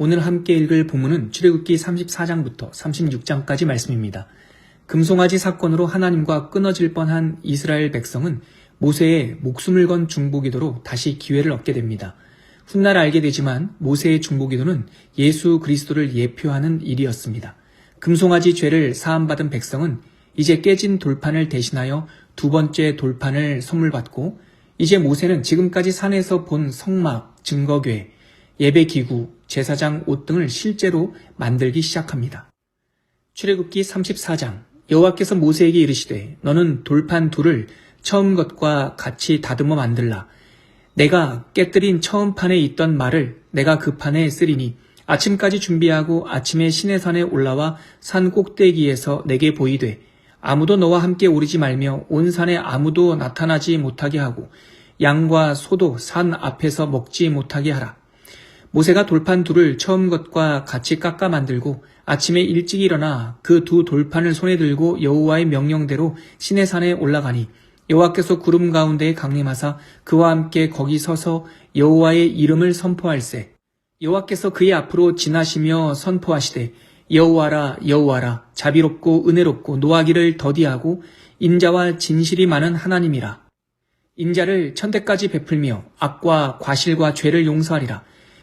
오늘 함께 읽을 본문은 출애굽기 34장부터 36장까지 말씀입니다. 금송아지 사건으로 하나님과 끊어질 뻔한 이스라엘 백성은 모세의 목숨을 건 중보기도로 다시 기회를 얻게 됩니다. 훗날 알게 되지만 모세의 중보기도는 예수 그리스도를 예표하는 일이었습니다. 금송아지 죄를 사함받은 백성은 이제 깨진 돌판을 대신하여 두 번째 돌판을 선물 받고 이제 모세는 지금까지 산에서 본 성막, 증거궤, 예배 기구, 제사장 옷 등을 실제로 만들기 시작합니다. 출애굽기 34장 여호와께서 모세에게 이르시되 너는 돌판 둘을 처음 것과 같이 다듬어 만들라. 내가 깨뜨린 처음 판에 있던 말을 내가 그 판에 쓰리니 아침까지 준비하고 아침에 시내산에 올라와 산 꼭대기에서 내게 보이되 아무도 너와 함께 오르지 말며 온 산에 아무도 나타나지 못하게 하고 양과 소도 산 앞에서 먹지 못하게 하라. 모세가 돌판 둘을 처음 것과 같이 깎아 만들고 아침에 일찍 일어나 그 두 돌판을 손에 들고 여호와의 명령대로 시내산에 올라가니 여호와께서 구름 가운데에 강림하사 그와 함께 거기 서서 여호와의 이름을 선포할세. 여호와께서 그의 앞으로 지나시며 선포하시되 여호와라 여호와라 자비롭고 은혜롭고 노하기를 더디하고 인자와 진실이 많은 하나님이라. 인자를 천대까지 베풀며 악과 과실과 죄를 용서하리라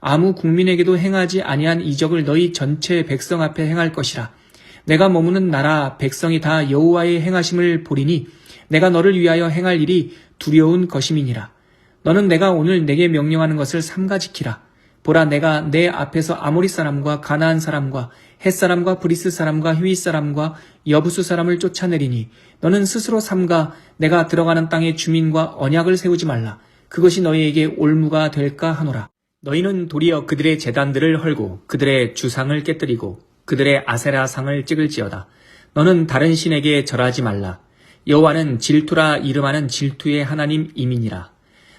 아무 국민에게도 행하지 아니한 이적을 너희 전체 백성 앞에 행할 것이라. 내가 머무는 나라 백성이 다 여호와의 행하심을 보리니 내가 너를 위하여 행할 일이 두려운 것임이니라. 너는 내가 오늘 내게 명령하는 것을 삼가 지키라. 보라 내가 내 앞에서 아모리 사람과 가나안 사람과 헷 사람과 브리스 사람과 휘윗 사람과 여부수 사람을 쫓아내리니 너는 스스로 삼가 내가 들어가는 땅의 주민과 언약을 세우지 말라. 그것이 너희에게 올무가 될까 하노라. 너희는 도리어 그들의 재단들을 헐고 그들의 주상을 깨뜨리고 그들의 아세라 상을 찍을지어다. 너는 다른 신에게 절하지 말라. 여호와는 질투라 이름하는 질투의 하나님 이민이라.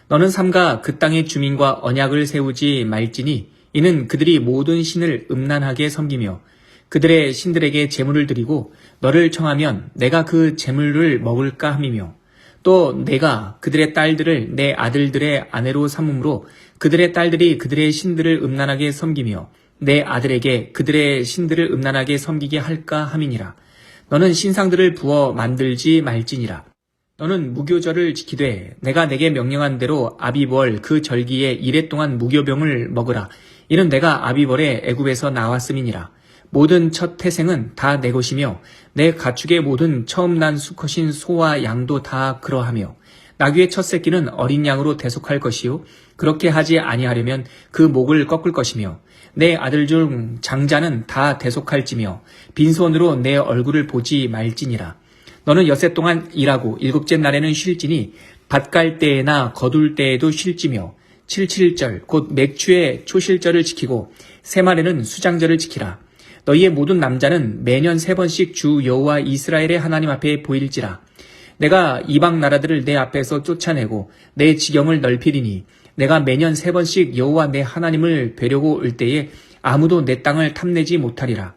너는 삼가 그 땅의 주민과 언약을 세우지 말지니 이는 그들이 모든 신을 음란하게 섬기며 그들의 신들에게 제물을 드리고 너를 청하면 내가 그 제물을 먹을까 함이며 또 내가 그들의 딸들을 내 아들들의 아내로 삼음으로 그들의 딸들이 그들의 신들을 음란하게 섬기며 내 아들에게 그들의 신들을 음란하게 섬기게 할까 함이니라. 너는 신상들을 부어 만들지 말지니라. 너는 무교절을 지키되 내가 내게 명령한 대로 아비벌 그 절기에 이래 동안 무교병을 먹으라. 이는 내가 아비벌의 애굽에서 나왔음이니라. 모든 첫 태생은 다 내 것이며 내 가축의 모든 처음 난 수컷인 소와 양도 다 그러하며 나귀의 첫 새끼는 어린 양으로 대속할 것이요. 그렇게 하지 아니하려면 그 목을 꺾을 것이며 내 아들 중 장자는 다 대속할지며 빈손으로 내 얼굴을 보지 말지니라. 너는 엿새 동안 일하고 일곱째 날에는 쉴지니 밭갈 때에나 거둘 때에도 쉴지며 칠칠절 곧 맥주의 초실절을 지키고 새말에는 수장절을 지키라. 너희의 모든 남자는 매년 세 번씩 주 여호와 이스라엘의 하나님 앞에 보일지라 내가 이방 나라들을 내 앞에서 쫓아내고 내 지경을 넓히리니 내가 매년 세 번씩 여호와 내 하나님을 뵈려고 올 때에 아무도 내 땅을 탐내지 못하리라.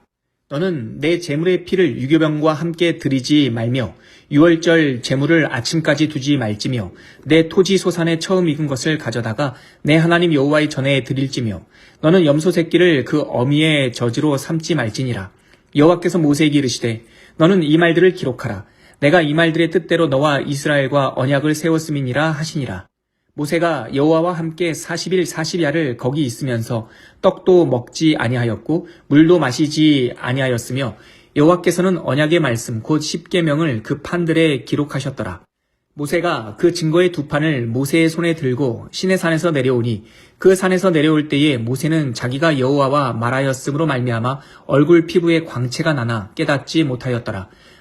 너는 내 재물의 피를 유교병과 함께 드리지 말며 유월절 재물을 아침까지 두지 말지며 내 토지 소산에 처음 익은 것을 가져다가 내 하나님 여호와의 전에 드릴지며 너는 염소 새끼를 그 어미의 저지로 삼지 말지니라. 여호와께서 모세에게 이르시되 너는 이 말들을 기록하라. 내가 이 말들의 뜻대로 너와 이스라엘과 언약을 세웠음이니라 하시니라. 모세가 여호와와 함께 40일 40야를 거기 있으면서 떡도 먹지 아니하였고 물도 마시지 아니하였으며 여호와께서는 언약의 말씀 곧 십계명을 그 판들에 기록하셨더라. 모세가 그 증거의 두 판을 모세의 손에 들고 시내 산에서 내려오니 그 산에서 내려올 때에 모세는 자기가 여호와와 말하였으므로 말미암아 얼굴 피부에 광채가 나나 깨닫지 못하였더라.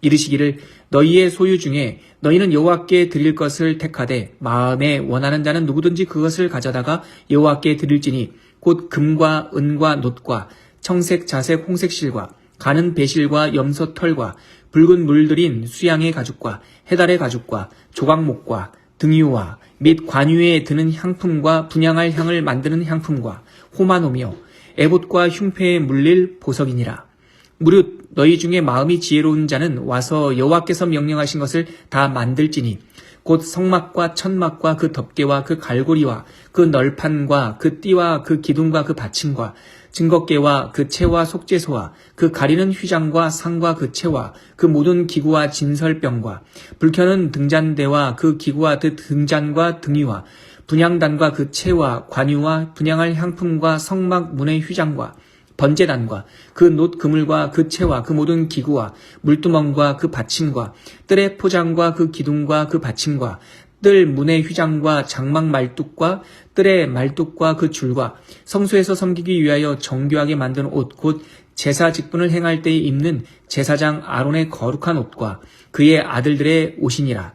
이르시기를 너희의 소유 중에 너희는 여호와께 드릴 것을 택하되 마음에 원하는 자는 누구든지 그것을 가져다가 여호와께 드릴지니 곧 금과 은과 놋과 청색 자색 홍색 실과 가는 배실과 염소 털과 붉은 물들인 수양의 가죽과 해달의 가죽과 조각목과 등유와 및 관유에 드는 향품과 분양할 향을 만드는 향품과 호마노며 에봇과 흉패에 물릴 보석이니라. 무릇 너희 중에 마음이 지혜로운 자는 와서 여호와께서 명령하신 것을 다 만들지니 곧 성막과 천막과 그 덮개와 그 갈고리와 그 널판과 그 띠와 그 기둥과 그 받침과 증거계와 그 채와 속죄소와 그 가리는 휘장과 상과 그 채와 그 모든 기구와 진설병과 불켜는 등잔대와 그 기구와 그 등잔과 등위와 분양단과 그 채와 관유와 분양할 향품과 성막 문의 휘장과 번제단과 그 놋 그물과 그 채와 그 모든 기구와 물두멍과 그 받침과 뜰의 포장과 그 기둥과 그 받침과 뜰 문의 휘장과 장막 말뚝과 뜰의 말뚝과 그 줄과 성소에서 섬기기 위하여 정교하게 만든 옷 곧 제사 직분을 행할 때에 입는 제사장 아론의 거룩한 옷과 그의 아들들의 옷이니라.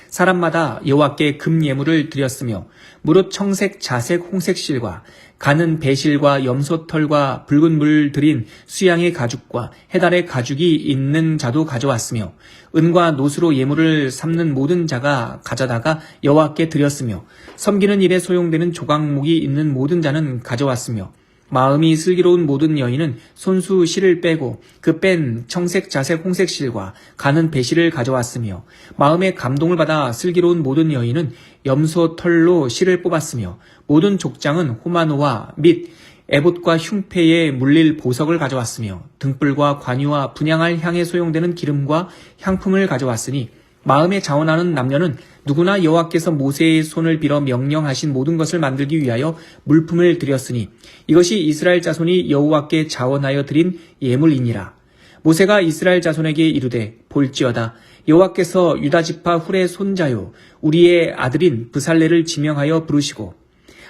사람마다 여호와께 금 예물을 드렸으며 무릇 청색, 자색, 홍색 실과 가는 배실과 염소털과 붉은 물 들인 수양의 가죽과 해달의 가죽이 있는 자도 가져왔으며 은과 노수로 예물을 삼는 모든 자가 가져다가 여호와께 드렸으며 섬기는 일에 소용되는 조각목이 있는 모든 자는 가져왔으며 마음이 슬기로운 모든 여인은 손수 실을 빼고 그 뺀 청색 자색 홍색 실과 가는 배실을 가져왔으며 마음의 감동을 받아 슬기로운 모든 여인은 염소 털로 실을 뽑았으며 모든 족장은 호마노와 및 에봇과 흉패에 물릴 보석을 가져왔으며 등불과 관유와 분양할 향에 소용되는 기름과 향품을 가져왔으니 마음에 자원하는 남녀는 누구나 여호와께서 모세의 손을 빌어 명령하신 모든 것을 만들기 위하여 물품을 드렸으니 이것이 이스라엘 자손이 여호와께 자원하여 드린 예물이니라. 모세가 이스라엘 자손에게 이르되 볼지어다 여호와께서 유다 지파 훌의 손자요 우리의 아들인 브살레를 지명하여 부르시고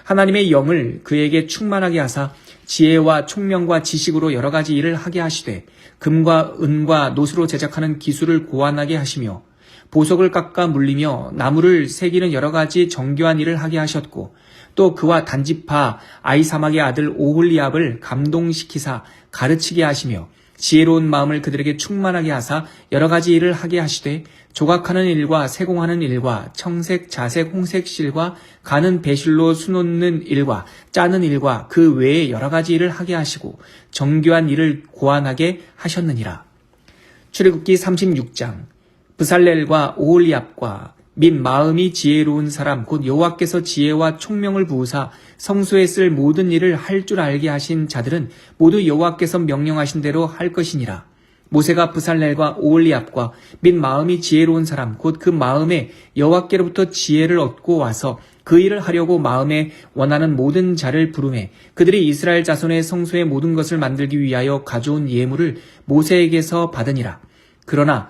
하나님의 영을 그에게 충만하게 하사 지혜와 총명과 지식으로 여러 가지 일을 하게 하시되 금과 은과 노수로 제작하는 기술을 고안하게 하시며 보석을 깎아 물리며 나무를 새기는 여러 가지 정교한 일을 하게 하셨고 또 그와 단지파 아이사막의 아들 오홀리압을 감동시키사 가르치게 하시며 지혜로운 마음을 그들에게 충만하게 하사 여러 가지 일을 하게 하시되 조각하는 일과 세공하는 일과 청색, 자색, 홍색 실과 가는 배실로 수놓는 일과 짜는 일과 그 외에 여러 가지 일을 하게 하시고 정교한 일을 고안하게 하셨느니라. 출애굽기 36장 브살렐과 오홀리압과 및 마음이 지혜로운 사람 곧 여호와께서 지혜와 총명을 부으사 성소에 쓸 모든 일을 할 줄 알게 하신 자들은 모두 여호와께서 명령하신 대로 할 것이니라. 모세가 브살렐과 오홀리압과 및 마음이 지혜로운 사람 곧 그 마음에 여호와께로부터 지혜를 얻고 와서 그 일을 하려고 마음에 원하는 모든 자를 부르매 그들이 이스라엘 자손의 성소의 모든 것을 만들기 위하여 가져온 예물을 모세에게서 받으니라. 그러나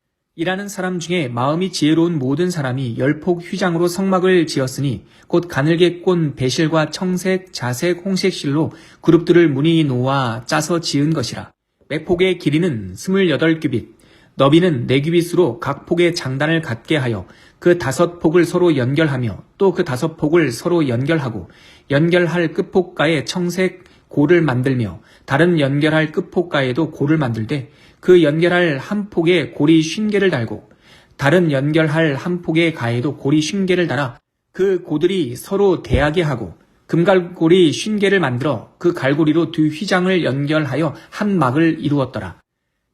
일하는 사람 중에 마음이 지혜로운 모든 사람이 열폭 휘장으로 성막을 지었으니 곧 가늘게 꼰 배실과 청색, 자색, 홍색 실로 그룹들을 무늬 놓아 짜서 지은 것이라. 매폭의 길이는 스물여덟 규빗, 너비는 네 규빗으로 각 폭의 장단을 갖게 하여 그 다섯 폭을 서로 연결하며 또 그 다섯 폭을 서로 연결하고 연결할 끝폭가에 청색 고를 만들며 다른 연결할 끝폭가에도 고를 만들되 그 연결할 한 폭에 고리 쉰 개를 달고 다른 연결할 한 폭의 가에도 고리 쉰 개를 달아 그 고들이 서로 대하게 하고 금갈고리 쉰 개를 만들어 그 갈고리로 두 휘장을 연결하여 한 막을 이루었더라.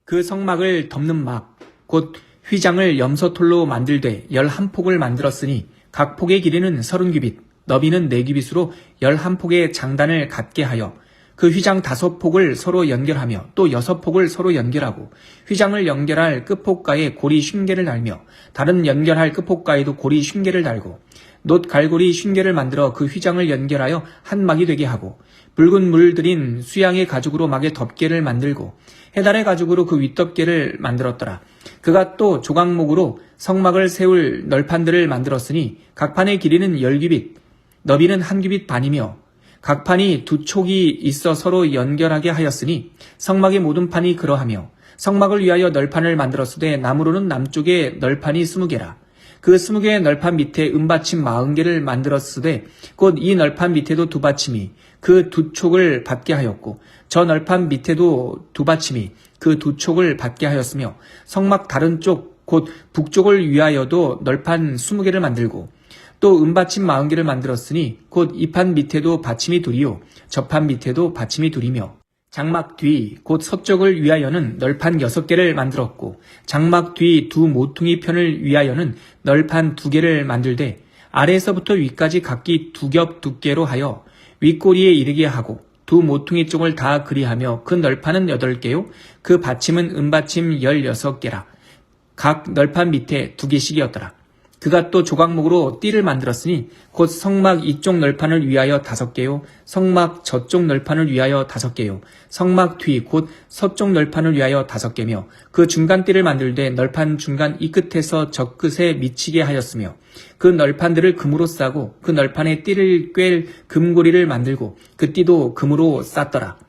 그 성막을 덮는 막, 곧 휘장을 염소톨로 만들되 열한 폭을 만들었으니 각 폭의 길이는 서른 규빗, 너비는 네 규빗으로 열한 폭의 장단을 갖게 하여 그 휘장 다섯 폭을 서로 연결하며 또 여섯 폭을 서로 연결하고 휘장을 연결할 끝폭가에 고리 쉰개를 달며 다른 연결할 끝폭가에도 고리 쉰개를 달고 놋 갈고리 쉰개를 만들어 그 휘장을 연결하여 한 막이 되게 하고 붉은 물 들인 수양의 가죽으로 막의 덮개를 만들고 해달의 가죽으로 그 윗덮개를 만들었더라. 그가 또 조각목으로 성막을 세울 널판들을 만들었으니 각 판의 길이는 열 규빗, 너비는 한 규빗 반이며 각 판이 두 촉이 있어 서로 연결하게 하였으니 성막의 모든 판이 그러하며 성막을 위하여 널판을 만들었으되 나무로는 남쪽에 널판이 스무 개라. 그 스무 개의 널판 밑에 은받침 마흔 개를 만들었으되 곧 이 널판 밑에도 두 받침이 그 두 촉을 받게 하였고 저 널판 밑에도 두 받침이 그 두 촉을 받게 하였으며 성막 다른 쪽 곧 북쪽을 위하여도 널판 스무 개를 만들고 또 은받침 마흔 개를 만들었으니 곧 이 판 밑에도 받침이 둘이요 저판 밑에도 받침이 둘이며 장막 뒤 곧 서쪽을 위하여는 널판 여섯 개를 만들었고 장막 뒤 두 모퉁이 편을 위하여는 널판 두 개를 만들되 아래에서부터 위까지 각기 두 겹 두께로 하여 윗꼬리에 이르게 하고 두 모퉁이 쪽을 다 그리하며 그 널판은 여덟 개요 그 받침은 은받침 열여섯 개라 각 널판 밑에 두 개씩이었더라. 그가 또 조각목으로 띠를 만들었으니 곧 성막 이쪽 널판을 위하여 다섯 개요 성막 저쪽 널판을 위하여 다섯 개요 성막 뒤 곧 서쪽 널판을 위하여 다섯 개며 그 중간 띠를 만들되 널판 중간 이 끝에서 저 끝에 미치게 하였으며 그 널판들을 금으로 싸고 그 널판에 띠를 꿰 금고리를 만들고 그 띠도 금으로 쌌더라